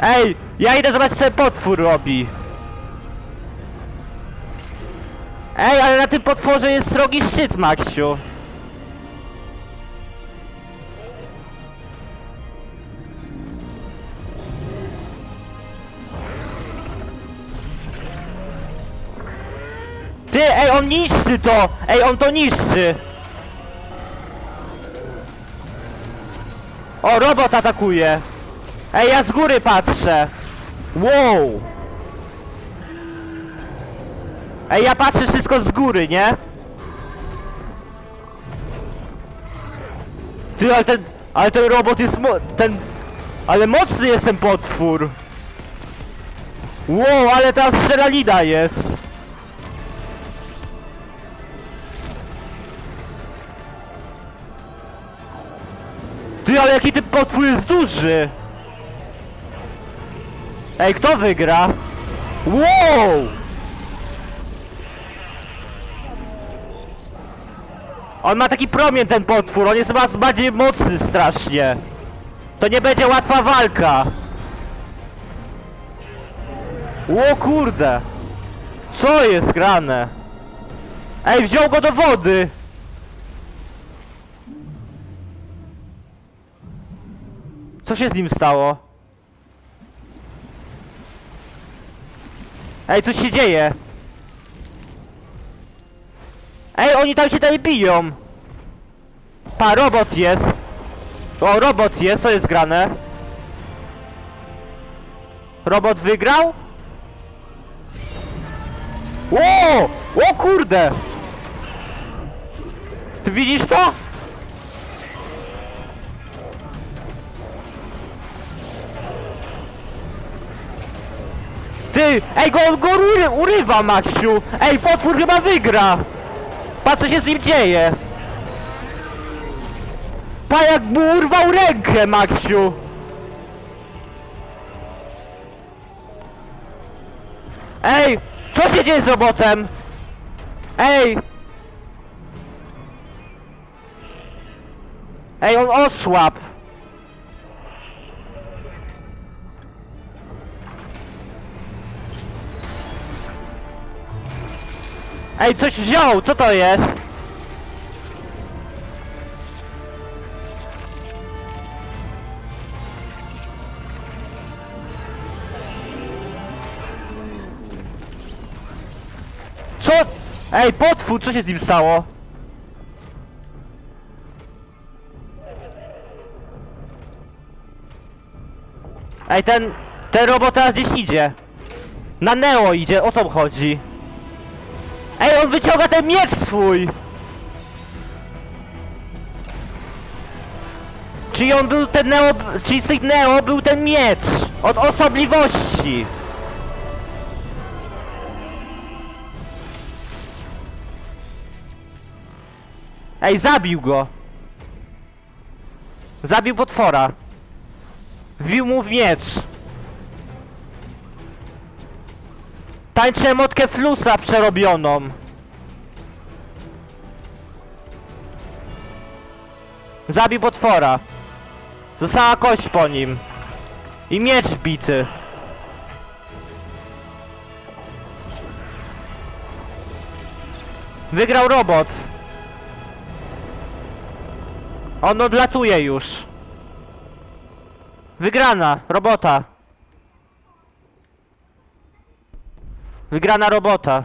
Ej, ja idę zobaczyć co potwór robi. Ej, ale na tym potworze jest srogi szczyt, Maksiu. Ty, ej, on niszczy to! Ej, on to niszczy! O, robot atakuje! Ej, ja z góry patrzę! Wow! Ej, ja patrzę wszystko z góry, nie? Ty, ale ten... Ale ten robot jest mo... ten... Ale mocny jest ten potwór! Wow, ale ta strzelanina jest! Ty, ale jaki ten potwór jest duży! Ej, kto wygra? Wow! On ma taki promień ten potwór, on jest chyba bardziej mocny strasznie. To nie będzie łatwa walka. O kurde! Co jest grane? Ej, wziął go do wody! Co się z nim stało? Ej, coś się dzieje! Ej, oni tam się dalej biją! Pa, robot jest! O, robot jest, to jest grane. Robot wygrał? O! O kurde! Ty widzisz to? Ty! Ej, go, go ury, urywa, Maksiu! Ej, potwór chyba wygra! Patrz, co się z nim dzieje! Pa, jak mu urwał rękę, Maksiu! Ej! Co się dzieje z robotem? Ej! Ej, on osłab! Ej, coś wziął! Co to jest? Co? Ej, potwór, co się z nim stało? Ej, ten... Ten robot teraz gdzieś idzie. Na Neo idzie, o co chodzi? Ej, on wyciąga ten miecz swój! Czyli on był ten Neo... Czyli z tych Neo był ten miecz! Od osobliwości! Ej, zabił go! Zabił potwora! Wbił mu w miecz! Tańczę motkę flusa przerobioną! Zabił potwora! Została kość po nim! I miecz bity! Wygrał robot! On odlatuje już. Wygrana, robota. Wygrana robota.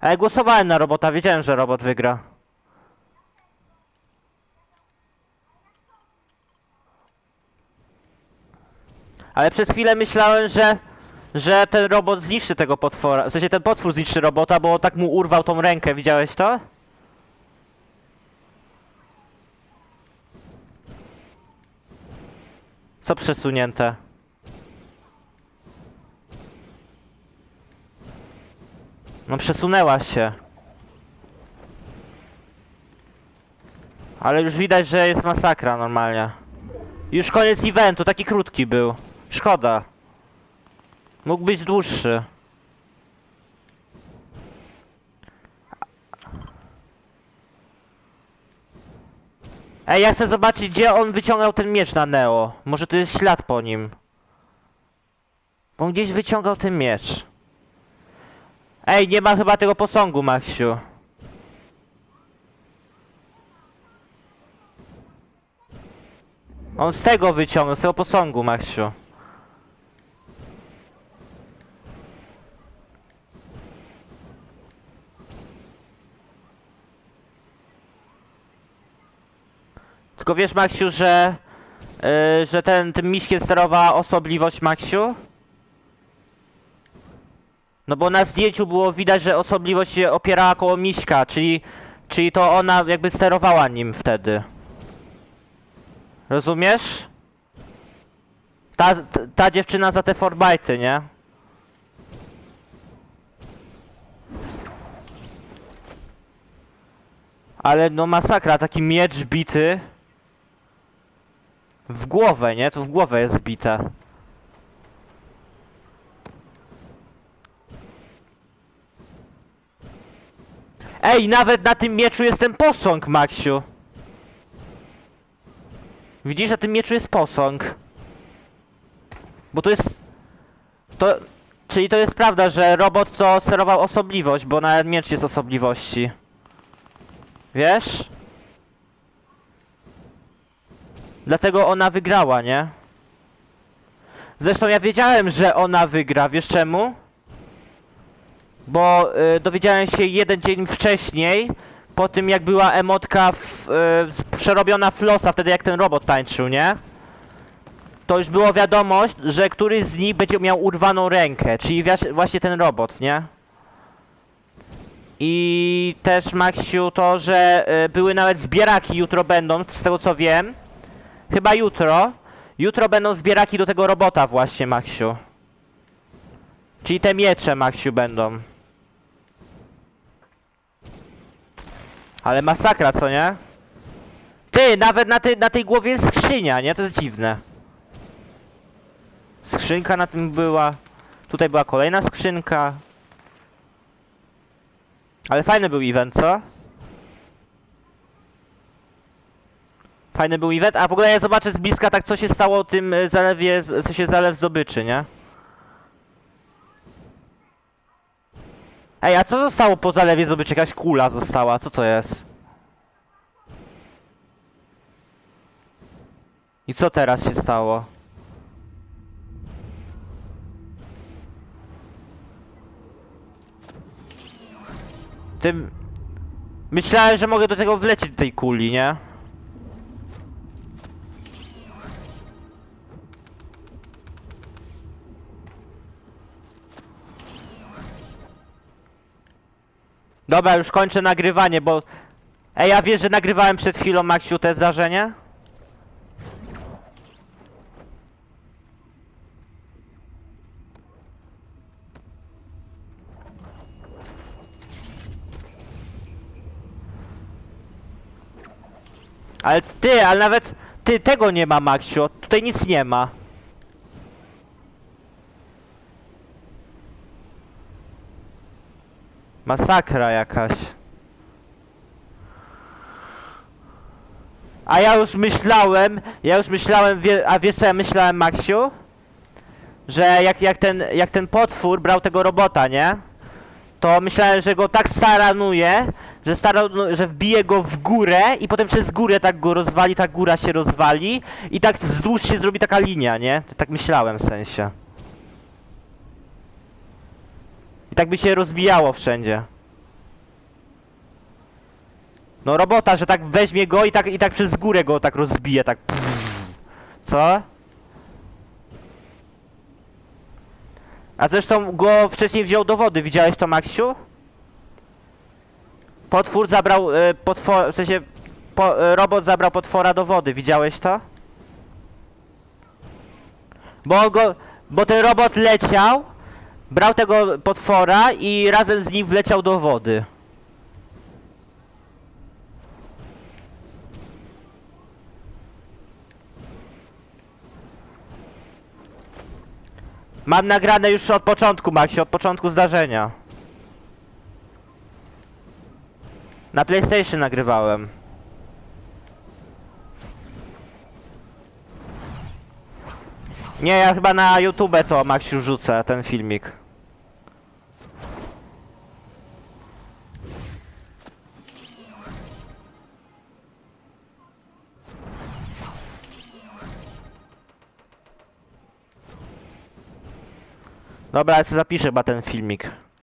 Ale głosowałem na robota, wiedziałem, że robot wygra. Ale przez chwilę myślałem, że że ten robot zniszczy tego potwora. W sensie ten potwór zniszczy robota, bo tak mu urwał tą rękę, widziałeś to? Co przesunięte? No przesunęła się. Ale już widać, że jest masakra normalnie. Już koniec eventu, taki krótki był. Szkoda. Mógł być dłuższy. Ej, ja chcę zobaczyć, gdzie on wyciągał ten miecz na Neo. Może tu jest ślad po nim. Bo on gdzieś wyciągał ten miecz. Ej, nie ma chyba tego posągu, Maksiu. On z tego wyciągnął, z tego posągu, Maksiu. Tylko wiesz, Maksiu, że... Yy, że ten, tym miśkiem sterowała osobliwość Maksiu? No bo na zdjęciu było widać, że osobliwość się opierała koło miśka, czyli... Czyli to ona jakby sterowała nim wtedy. Rozumiesz? Ta, ta, dziewczyna za te forbajty, nie? Ale no masakra, taki miecz bity. W głowę, nie? To w głowę jest bite. Ej, nawet na tym mieczu jest ten posąg, Maksiu. Widzisz, na tym mieczu jest posąg. Bo to jest... To... Czyli to jest prawda, że robot to sterował osobliwość, bo nawet miecz jest osobliwości. Wiesz? Dlatego ona wygrała, nie? Zresztą ja wiedziałem, że ona wygra, wiesz czemu? Bo y, dowiedziałem się jeden dzień wcześniej, po tym jak była emotka w, y, przerobiona flosa, wtedy jak ten robot tańczył, nie? To już było wiadomość, że któryś z nich będzie miał urwaną rękę, czyli właśnie ten robot, nie? I też Maksiu to, że y, były nawet zbieraki jutro będą, z tego co wiem. Chyba jutro. Jutro będą zbieraki do tego robota właśnie, Maksiu. Czyli te miecze, Maksiu, będą. Ale masakra, co nie? Ty, nawet na, tej na tej głowie jest skrzynia, nie? To jest dziwne. Skrzynka na tym była. Tutaj była kolejna skrzynka. Ale fajny był event, co? Fajny był event, a w ogóle ja zobaczę z bliska tak co się stało tym y, zalewie, co się zalew zdobyczy, nie? Ej, a co zostało po zalewie zdobyczy? Jakaś kula została, co to jest? I co teraz się stało? Tym... Myślałem, że mogę do tego wlecieć do tej kuli, nie? Dobra, już kończę nagrywanie, bo... Ej, ja wiesz, że nagrywałem przed chwilą, Maksiu, te zdarzenie? Ale ty, ale nawet... Ty, tego nie ma, Maksiu, tutaj nic nie ma. Masakra jakaś. A ja już myślałem, ja już myślałem, a wiesz co ja myślałem, Maksiu? Że jak, jak, ten, jak ten potwór brał tego robota, nie? To myślałem, że go tak staranuje, że, stara, że wbije go w górę i potem przez górę tak go rozwali, ta góra się rozwali i tak wzdłuż się zrobi taka linia, nie? To tak myślałem w sensie. I tak by się rozbijało wszędzie. No robota, że tak weźmie go i tak, i tak przez górę go tak rozbije, tak Co? A zresztą go wcześniej wziął do wody, widziałeś to Maksiu? Potwór zabrał, y, potwor, w sensie, po, y, robot zabrał potwora do wody, widziałeś to? Bo go, bo ten robot leciał, brał tego potwora i razem z nim wleciał do wody. Mam nagrane już od początku, Maxi, od początku zdarzenia. Na PlayStation nagrywałem. Nie, ja chyba na YouTube to Maxiu rzucę ten filmik. Dobra, ja sobie zapiszę chyba ten filmik.